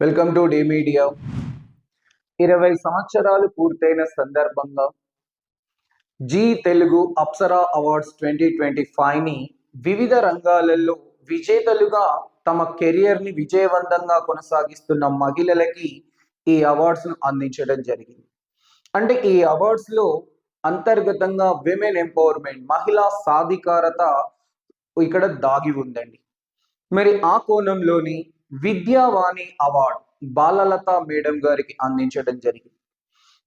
Welcome to day media ఇరవై సంవత్సరాలు పూర్తయిన సందర్భంగా Zee Telugu Apsara awards twenty twenty ఫైవ్ని వివిధ రంగాలలో విజేతలుగా తమ కెరియర్ని విజయవంతంగా కొనసాగిస్తున్న మహిళలకి ఈ అవార్డ్స్ను అందించడం జరిగింది. అంటే ఈ అవార్డ్స్లో అంతర్గతంగా విమెన్ ఎంపవర్మెంట్ మహిళా సాధికారత ఇక్కడ దాగి ఉందండి. మరి ఆ కోణంలోని విద్యావాణి అవార్డ్ బాలలత మేడం గారికి అందించడం జరిగింది.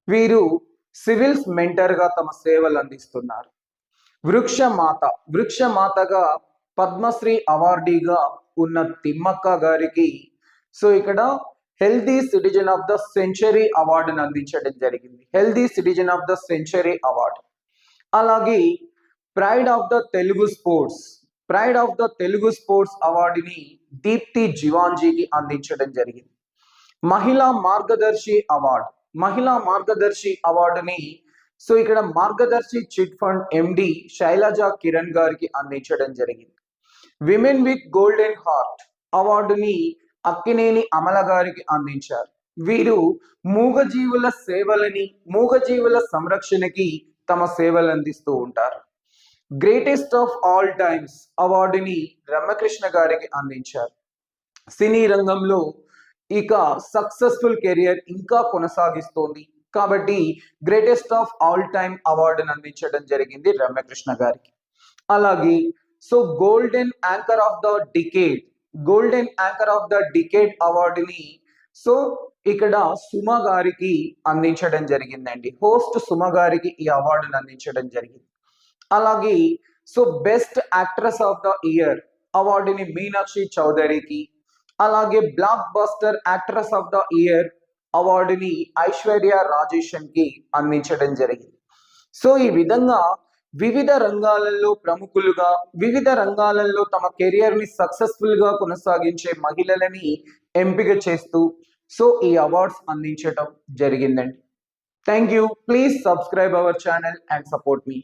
వీరు సివిల్స్ మెంటర్గా తమ సేవలు అందిస్తున్నారు. వృక్షమాత వృక్షమాతగా పద్మశ్రీ అవార్డీగా ఉన్న తిమ్మక్క గారికి సో ఇక్కడ healthy citizen of the century అవార్డును అందించడం జరిగింది. Healthy citizen of the century award. అలాగే pride of the Telugu sports pride of the Telugu sports అవార్డుని దీప్తి జివాంజీకి అందించడం జరిగింది. మహిళా మార్గదర్శి అవార్డు మహిళా మార్గదర్శి అవార్డుని సో ఇక్కడ Margadarsi chit fund MD Sailaja Kiran గారికి అందించడం జరిగింది. విమెన్ విత్ గోల్డెన్ హార్ట్ అవార్డుని అక్కినేని అమల గారికి అందించారు. వీరు మూగజీవుల సేవలని మూగజీవుల సంరక్షణకి తమ సేవలు అందిస్తూ ఉంటారు. గ్రేటెస్ట్ ఆఫ్ ఆల్ టైమ్స్ అవార్డుని రమ్యకృష్ణ గారికి అందించారు. సినీ రంగంలో ఇక సక్సెస్ఫుల్ కెరియర్ ఇంకా కొనసాగిస్తోంది. కాబట్టి గ్రేటెస్ట్ ఆఫ్ ఆల్ టైమ్ అవార్డును అందించడం జరిగింది రమ్యకృష్ణ గారికి. అలాగే so golden anchor of the decade golden anchor of the decade అవార్డుని సో ఇక్కడ సుమ గారికి అందించడం జరిగిందండి. హోస్ట్ సుమ గారికి ఈ అవార్డును అందించడం జరిగింది. అలాగే so best actress of the year అవార్డుని మీనాక్షి చౌదరికి అలాగే blockbuster actress of the year అవార్డుని ఐశ్వర్య రాజేషన్కి అందించడం జరిగింది. సో ఈ విధంగా వివిధ రంగాలలో ప్రముఖులుగా వివిధ రంగాలలో తమ కెరియర్ని సక్సెస్ఫుల్గా కొనసాగించే మహిళలని ఎంపిక చేస్తూ సో ఈ అవార్డ్స్ అందించడం జరిగిందండి. Thank you please subscribe our channel and support me.